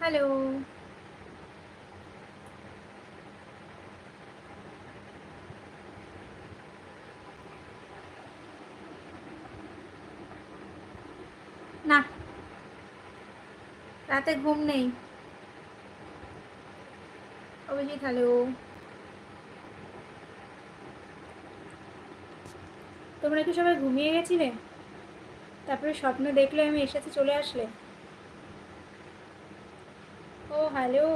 Hello না রাতে ঘুম নেই। অভিজিৎ হ্যালো তোমরা কি সবাই ঘুমিয়ে গেছিলে? তারপরে স্বপ্ন দেখলে আমি এর সাথে চলে আসলে। ও হ্যালো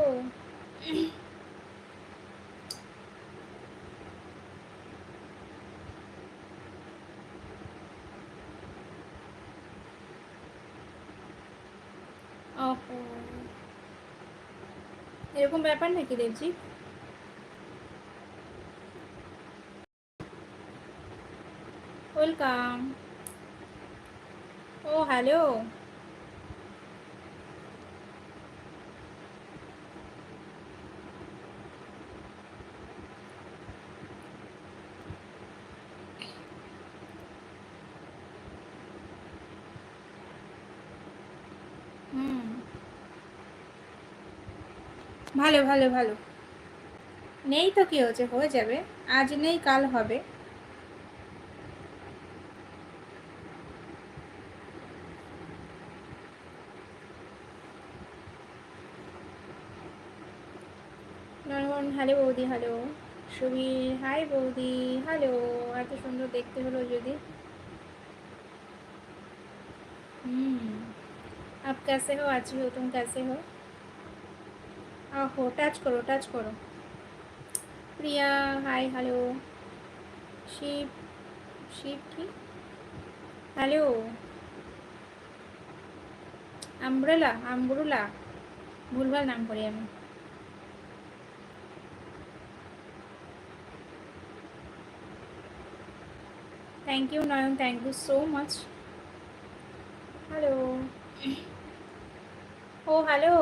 এরকম ব্যাপার নাকি দেবজি? ওয়েলকাম। ও হ্যালো হুম ভালো ভালো ভালো নেই তো কি হচ্ছে হয়ে যাবে আজ নেই কাল হবে নরমন হ্যালো বৌদি হ্যালো সুবীর হাই বৌদি হ্যালো এত সুন্দর দেখতে হলো যদি হুম आप कैसे हो अच्छी हो तुम कैसे हो আহো টাচ করো টাচ করো। প্রিয়া হাই হ্যালো শিব শিব কি? হ্যালো আমব্রেলা আমব্রুলা ভুলভাল নাম করি আমি। Thank you Nayan thank you so much hello O hello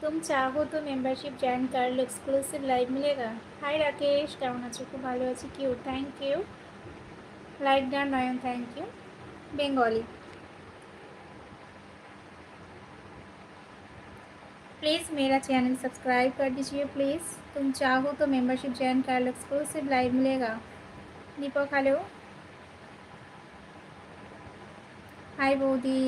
तुम चाहो तो मेंबरशिप ज्वाइन कर लो एक्सक्लूसिव लाइव मिलेगा हाय राकेश কেমন আছো খুব ভালো আছি Q thank you like done Nayan thank you Bengali please मेरा चैनल सब्सक्राइब कर दीजिए प्लीज़ तुम चाहो तो मेंबरशिप ज्वाइन कर लो एक्सक्लूसिव लाइव मिलेगा দীপক হ্যালো হাই বৌদি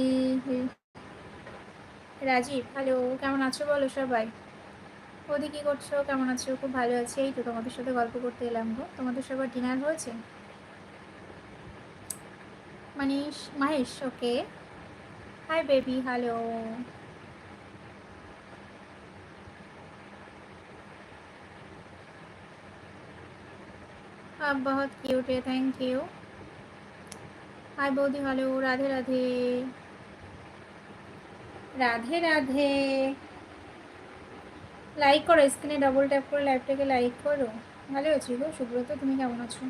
রাজীব হ্যালো কেমন আছো বলো সবাই বৌদি কী করছো কেমন আছো খুব ভালো আছি এই তো তোমাদের সাথে গল্প করতে এলাম গো তোমাদের সবার ডিনার হয়েছে Manish Mahesh okay hi baby hello आप बहुत क्यूट है thank you hi बौदी hello Radhe Radhe Radhe Radhe. Like করো স্ক্রিনে ডবল ট্যাপ করে লাইভটাকে লাইক করো। ভালো আছি গো, সুব্রত, তুমি কেমন আছো?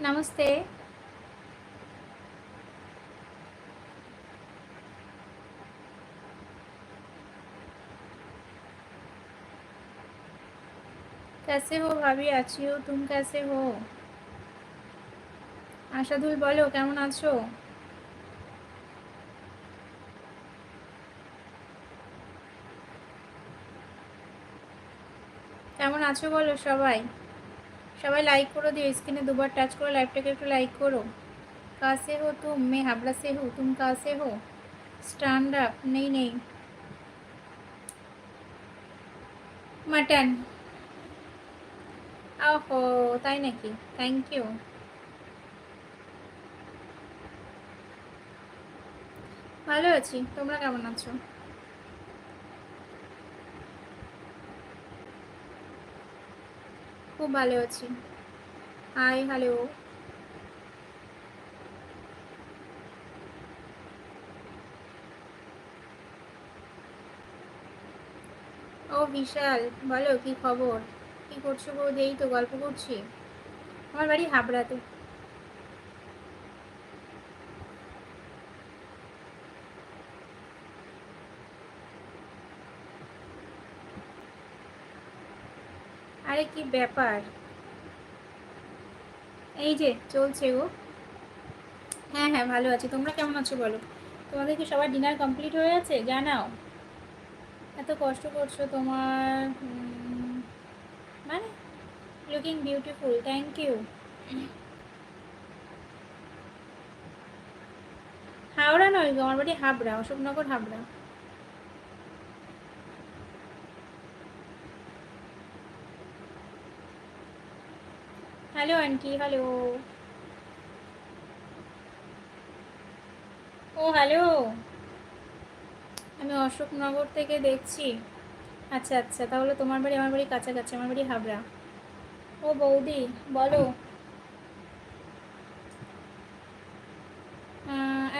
नमस्ते कैसे हो भाभी अच्छी हो तुम कैसे हो আশাদুল বলো কেমন আছো কেমন আছো বলো সবাই সবাই লাইক করে দিও স্ক্রিনে দুবার টাচ করে লাইভটাকে একটু লাইক করো। কাছে হো তুম, মে হাবড়া সে হো, তুম কাছে হো। স্ট্যান্ড আপ নেই নেই। মাটন ওহো তাই নাকি? থ্যাংক ইউ ভালো আছি, তোমরা কেমন আছো? খুব ভালো আছি। হাই হ্যালো ও বিশাল, বলো কি খবর? কি করছ বৌদি এই তো গল্প করছি। আমার বাড়ি হাবড়াতে। আরে কি ব্যাপার? এই যে, চলছে গো। হ্যাঁ হ্যাঁ ভালো আছি। তোমরা কেমন আছো বলো? তোমাদের কি সবার ডিনার কমপ্লিট হয়ে আছে জানাও। এত কষ্ট করছ তোমার মানে looking beautiful thank you Howrah নয় গো, আমার বাড়ি Habra, Ashoknagar Habra. Hello aunty hello ও হ্যালো আমি অশোকনগর থেকে দেখছি। আচ্ছা আচ্ছা। তাহলে তোমার বাড়ি, আমার বাড়ি কাছাকাছি। আমার বাড়ি হাবড়া। ও বৌদি, বলো।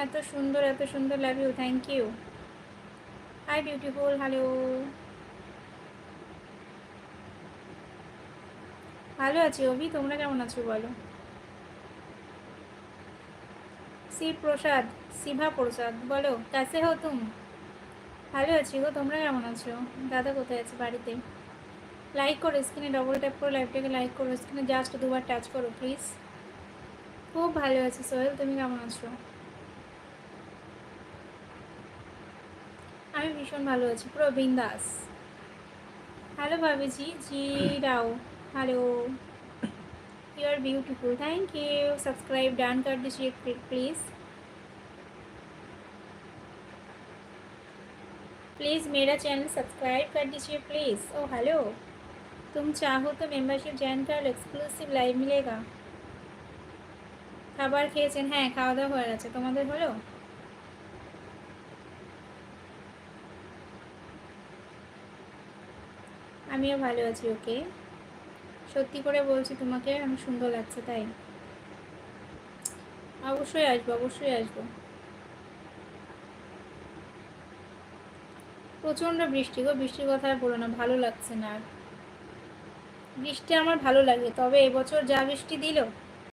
এত সুন্দর এত সুন্দর love thank you hi beautiful hello ভালো আছি, অভি, তোমরা কেমন আছো বলো? শিব প্রসাদ শিভা প্রসাদ বলো, কাছে হো তুমি। ভালো আছি গো, তোমরা কেমন আছো? দাদা কোথায় আছে বাড়িতে? লাইক করো স্ক্রিনে ডবল ট্যাপ করো লাইভটাকে লাইক করো স্ক্রিনে জাস্ট দুবার টাচ করো প্লিজ খুব ভালো আছি, সোহেল, তুমি কেমন আছো? আমি ভীষণ ভালো আছি, পুরো বিন্দাস। হ্যালো ভাবিজি, জি Rao hello you are beautiful thank you subscribe done कर दीजिए प्लीज़ प्लीज़ मेरा चैनल सब्सक्राइब कर दीजिए प्लीज़ ओ हेलो तुम चाहो तो मेम्बरशिप ज्वाइन कर लो এক্সক্লুসিভ লাইভ মিলেগা খাবার খেয়েছেন হ্যাঁ খাওয়া দাওয়া হয়ে গেছে তোমাদের হলো আমিও ভালো আছি ওকে সত্যি করে বলছি, তোমাকে আমি সুন্দর লাগছে, তাই? অবশ্যই আসব অবশ্যই আসব। প্রচণ্ড বৃষ্টি গো, বৃষ্টির কথা আর বলো না, ভালো লাগছে না আর। বৃষ্টি আমার ভালো লাগে, তবে এবছর যা বৃষ্টি দিল